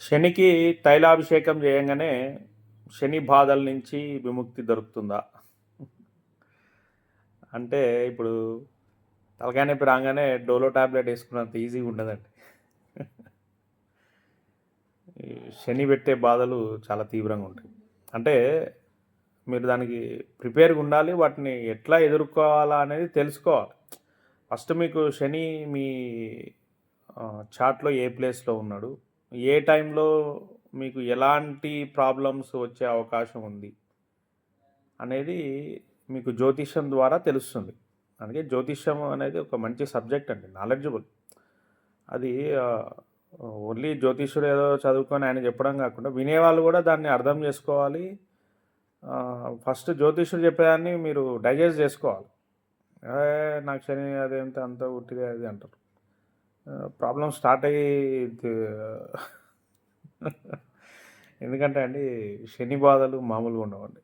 శనికి తైలాభిషేకం చేయంగానే శని బాధల నుంచి విముక్తి దొరుకుతుందా? అంటే ఇప్పుడు తలకాయ నొప్పి రాగానే డోలో టాబ్లెట్ వేసుకున్నంత ఈజీగా ఉండదండి. శని పెట్టే బాధలు చాలా తీవ్రంగా ఉంటాయి. అంటే మీరు దానికి ప్రిపేర్గా ఉండాలి వాటిని ఎట్లా ఎదుర్కోవాలా అనేది తెలుసుకోవాలి. ఫస్ట్ మీకు శని మీ చాట్లో ఏ ప్లేస్లో ఉన్నాడు? ఏ టైంలో మీకు ఎలాంటి ప్రాబ్లమ్స్ వచ్చే అవకాశం ఉంది అనేది మీకు జ్యోతిష్యం ద్వారా తెలుస్తుంది. అందుకే జ్యోతిష్యం అనేది ఒక మంచి సబ్జెక్ట్ అండి నాలెడ్జబుల్. అది ఓన్లీ జ్యోతిష్యుడు ఏదో చదువుకొని ఆయన చెప్పడం కాకుండా వినేవాళ్ళు కూడా దాన్ని అర్థం చేసుకోవాలి. ఫస్ట్ జ్యోతిష్యుడు చెప్పేదాన్ని మీరు డైజెస్ట్ చేసుకోవాలి. నాకు శని అదేంత అంత ఉట్టిదే అది అంటారు. ప్రాబ్లం స్టార్ట్ అయ్యి ఎందుకంటే అండి శని బాధలు మామూలుగా ఉండవండి.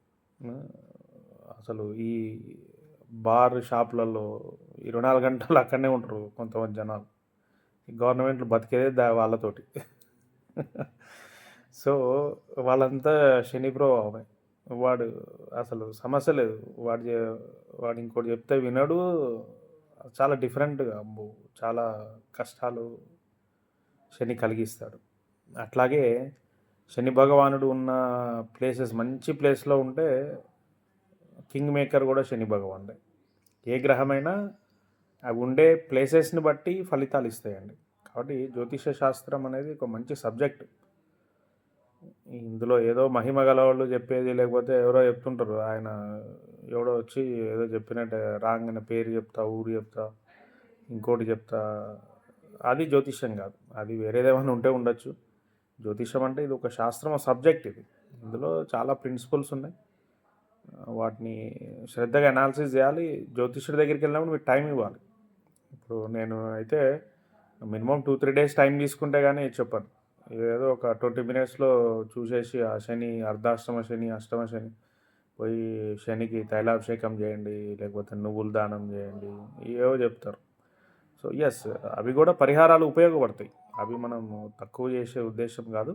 అసలు ఈ బార్ షాపులలో ఇరవై నాలుగు గంటలు అక్కడనే ఉంటారు కొంతమంది జనాలు. ఈ గవర్నమెంట్లు బతికేదే దా వాళ్ళతోటి. సో వాళ్ళంతా శని ప్రభావమే. వాడు అసలు సమస్య లేదు. వాడు చే- వాడు ఇంకోటి చెప్తే వినడు చాలా డిఫరెంట్గా అబ్బో చాలా కష్టాలు శని కలిగిస్తాడు. అట్లాగే శని భగవానుడు ఉన్న ప్లేసెస్ మంచి ప్లేస్లో ఉంటే కింగ్ మేకర్ కూడా శని భగవానుడే. ఏ గ్రహమైనా అవి ఉండే ప్లేసెస్ని బట్టి ఫలితాలు ఇస్తాయండి. కాబట్టి జ్యోతిష శాస్త్రం అనేది ఒక మంచి సబ్జెక్ట్. ఇందులో ఏదో మహిమ గలవాళ్ళు చెప్పేది లేకపోతే ఎవరో చెప్తుంటారు. ఆయన ఎవడో వచ్చి ఏదో చెప్పినట్టే రాగానే పేరు చెప్తా ఊరు చెప్తా ఇంకోటి చెప్తా. అది జ్యోతిష్యం కాదు. అది వేరేదేమైనా ఉంటే ఉండొచ్చు. జ్యోతిషం అంటే ఇది ఒక శాస్త్రం సబ్జెక్ట్ ఇది. ఇందులో చాలా ప్రిన్సిపల్స్ ఉన్నాయి. వాటిని శ్రద్ధగా అనాలిసిస్ చేయాలి. జ్యోతిష్యుడి దగ్గరికి వెళ్ళినప్పుడు మీరు టైం ఇవ్వాలి. ఇప్పుడు నేను అయితే minimum two three days time తీసుకుంటే కానీ చెప్పాను. ఏదో ఒక ట్వంటీ మినిట్స్లో చూసేసి ఆ శని అర్ధాష్టమ శని అష్టమ శని పోయి శనికి తైలాభిషేకం చేయండి లేకపోతే నువ్వుల దానం చేయండి ఏవో చెప్తారు. సో ఎస్ అవి కూడా పరిహారాలు ఉపయోగపడతాయి. అవి మనం తక్కువ చేసే ఉద్దేశం కాదు.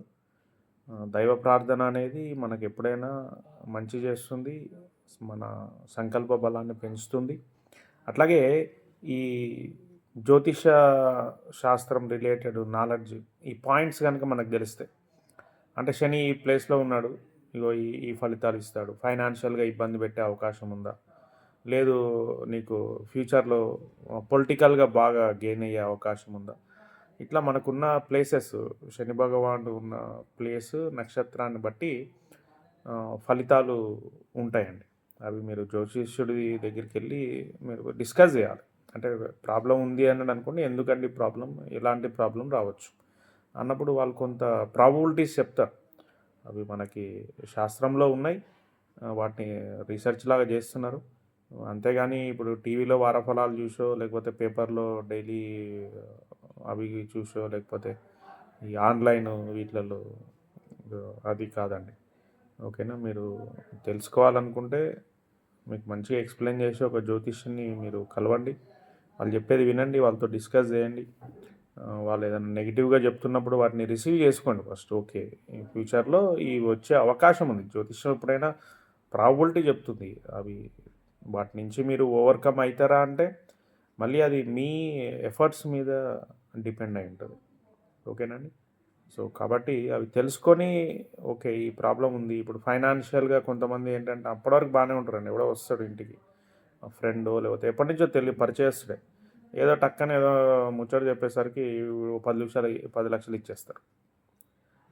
దైవ ప్రార్థన అనేది మనకు ఎప్పుడైనా మంచి చేస్తుంది మన సంకల్ప బలాన్ని పెంచుతుంది. అట్లాగే ఈ జ్యోతిష శాస్త్రం రిలేటెడ్ నాలెడ్జ్ ఈ పాయింట్స్ కనుక మనకు తెలిస్తే అంటే శని ఈ ప్లేస్లో ఉన్నాడు ఇగో ఈ ఈ ఫలితాలు ఇస్తాడు. ఫైనాన్షియల్గా ఇబ్బంది పెట్టే అవకాశం ఉందా? లేదు నీకు ఫ్యూచర్లో పొలిటికల్గా బాగా గెయిన్ అయ్యే అవకాశం ఉందా? ఇట్లా మనకున్న ప్లేసెస్ శని భగవానుడు ఉన్న ప్లేస్ నక్షత్రాన్ని బట్టి ఫలితాలు ఉంటాయండి. అవి మీరు జ్యోతిష్యుడి దగ్గరికి వెళ్ళి మీరు డిస్కస్ చేయాలి. అంటే ప్రాబ్లం ఉంది అని అనుకోండి ఎందుకండి ప్రాబ్లం ఎలాంటి ప్రాబ్లం రావచ్చు? అన్నప్పుడు వాళ్ళు కొంత ప్రాబిలిటీస్ చెప్తారు. అవి మనకి శాస్త్రంలో ఉన్నాయి. వాటిని రీసెర్చ్ లాగా చేస్తున్నారు. అంతేగాని ఇప్పుడు టీవీలో వారఫలాలు చూసో లేకపోతే పేపర్లో డైలీ అవి చూసో లేకపోతే ఈ ఆన్లైన్ వీటిలలో అది కాదండి. ఓకేనా? మీరు తెలుసుకోవాలనుకుంటే మీకు మంచిగా ఎక్స్ప్లెయిన్ చేసి ఒక జ్యోతిష్యుని మీరు కలవండి. వాళ్ళు చెప్పేది వినండి వాళ్ళతో డిస్కస్ చేయండి. వాళ్ళు ఏదైనా నెగిటివ్గా చెప్తున్నప్పుడు వాటిని రిసీవ్ చేసుకోండి ఫస్ట్ ఓకే ఈ ఫ్యూచర్లో ఈ వచ్చే అవకాశం ఉంది. జ్యోతిష్యం ఎప్పుడైనా ప్రాబిలిటీ చెప్తుంది. అవి వాటి నుంచి మీరు ఓవర్కమ్ అవుతారా అంటే మళ్ళీ అది మీ ఎఫర్ట్స్ మీద డిపెండ్ అయి ఉంటుంది. ఓకేనండి సో కాబట్టి అవి తెలుసుకొని ఓకే ఈ ప్రాబ్లం ఉంది. ఇప్పుడు ఫైనాన్షియల్గా కొంతమంది ఏంటంటే అప్పటివరకు బాగానే ఉంటారండి. ఎవడో వస్తాడు ఇంటికి. ఫ్రెండ్ లేకపోతే ఎప్పటి నుంచో తెలియ పరిచయస్తుడే. ఏదో టక్కన ఏదో ముచ్చట చెప్పేసరికి పది లక్షలు పది లక్షలు ఇచ్చేస్తారు.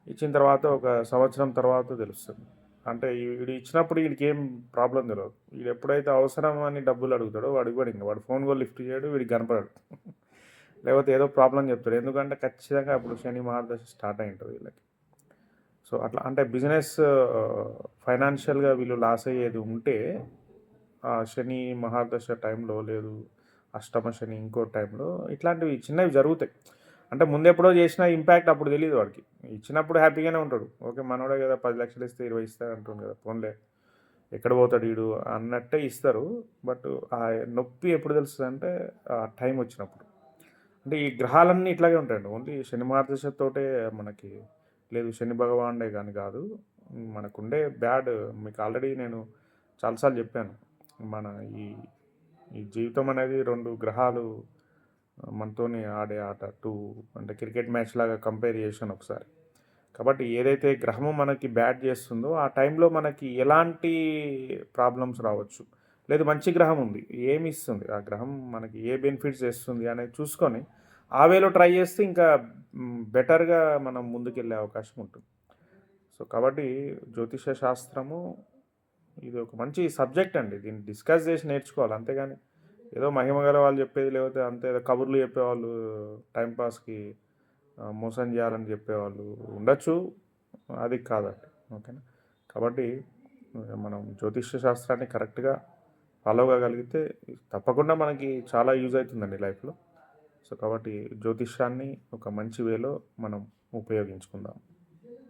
ఇచ్చిన తర్వాత ఒక సంవత్సరం తర్వాత తెలుస్తుంది. అంటే వీడు ఇచ్చినప్పుడు వీడికి ఏం ప్రాబ్లం తెలియదు వీడు ఎప్పుడైతే అవసరం అని డబ్బులు అడుగుతాడో వాడు ఇవ్వడు ఇంకా. వాడు ఫోన్ కూడా లిఫ్ట్ చేయడు వీడికి కనపడాడు. లేకపోతే ఏదో ప్రాబ్లం చెప్తాడు. ఎందుకంటే ఖచ్చితంగా అప్పుడు శని మహాదశ స్టార్ట్ అయి ఉంటుంది వీళ్ళకి. సో అట్లా అంటే బిజినెస్ ఫైనాన్షియల్గా వీళ్ళు లాస్ అయ్యేది ఉంటే ఆ శని మహాదశ టైంలో లేదు అష్టమ శని ఇంకో టైంలో ఇట్లాంటివి చిన్నవి జరుగుతాయి. అంటే ముందెప్పుడో చేసిన ఇంపాక్ట్ అప్పుడు తెలియదు వాడికి. ఇచ్చినప్పుడు హ్యాపీగానే ఉంటాడు. ఓకే మనోడే కదా పది లక్షలు ఇస్తే ఇరవై ఇస్తాడు అంటుంది కదా ఫోన్లే ఎక్కడ పోతాడు వీడు అన్నట్టే ఇస్తారు. బట్ ఆ నొప్పి ఎప్పుడు తెలుస్తుంది అంటే ఆ టైం వచ్చినప్పుడు. అంటే ఈ గ్రహాలన్నీ ఇట్లాగే ఉంటాయండి. ఓన్లీ శని మార్గదర్శతోటే మనకి లేదు. శని భగవానుడే కానీ కాదు. మనకుండే బ్యాడ్ మీకు ఆల్రెడీ నేను చాలాసార్లు చెప్పాను. మన ఈ ఈ జీవితం అనేది రెండు గ్రహాలు మనతోని ఆడే ఆట టూ అంటే క్రికెట్ మ్యాచ్ లాగా కంపేర్ చేశాను ఒకసారి. కాబట్టి ఏదైతే గ్రహము మనకి బ్యాట్ చేస్తుందో ఆ టైంలో మనకి ఎలాంటి ప్రాబ్లమ్స్ రావచ్చు. లేదు మంచి గ్రహం ఉంది ఏమి ఇస్తుంది ఆ గ్రహం మనకి ఏ బెనిఫిట్స్ ఇస్తుంది అనేది చూసుకొని ఆ వేలో ట్రై చేస్తే ఇంకా బెటర్గా మనం ముందుకెళ్ళే అవకాశం ఉంటుంది. సో కాబట్టి జ్యోతిష శాస్త్రము ఇది ఒక మంచి సబ్జెక్ట్ అండి. దీన్ని డిస్కస్ చేసి నేర్చుకోవాలి. అంతేగాని ఏదో మహిమ గల వాళ్ళు చెప్పేది లేకపోతే అంతే ఏదో కబుర్లు చెప్పేవాళ్ళు టైంపాస్కి మోసం చేయాలని చెప్పేవాళ్ళు ఉండొచ్చు. అది కాదండి. ఓకేనా? కాబట్టి మనం జ్యోతిష్య శాస్త్రాన్ని కరెక్ట్గా ఫాలో కాగలిగితే తప్పకుండా మనకి చాలా యూజ్ అవుతుందండి లైఫ్లో సో కాబట్టి జ్యోతిష్యాన్ని ఒక మంచి వేలో మనం ఉపయోగించుకుందాం.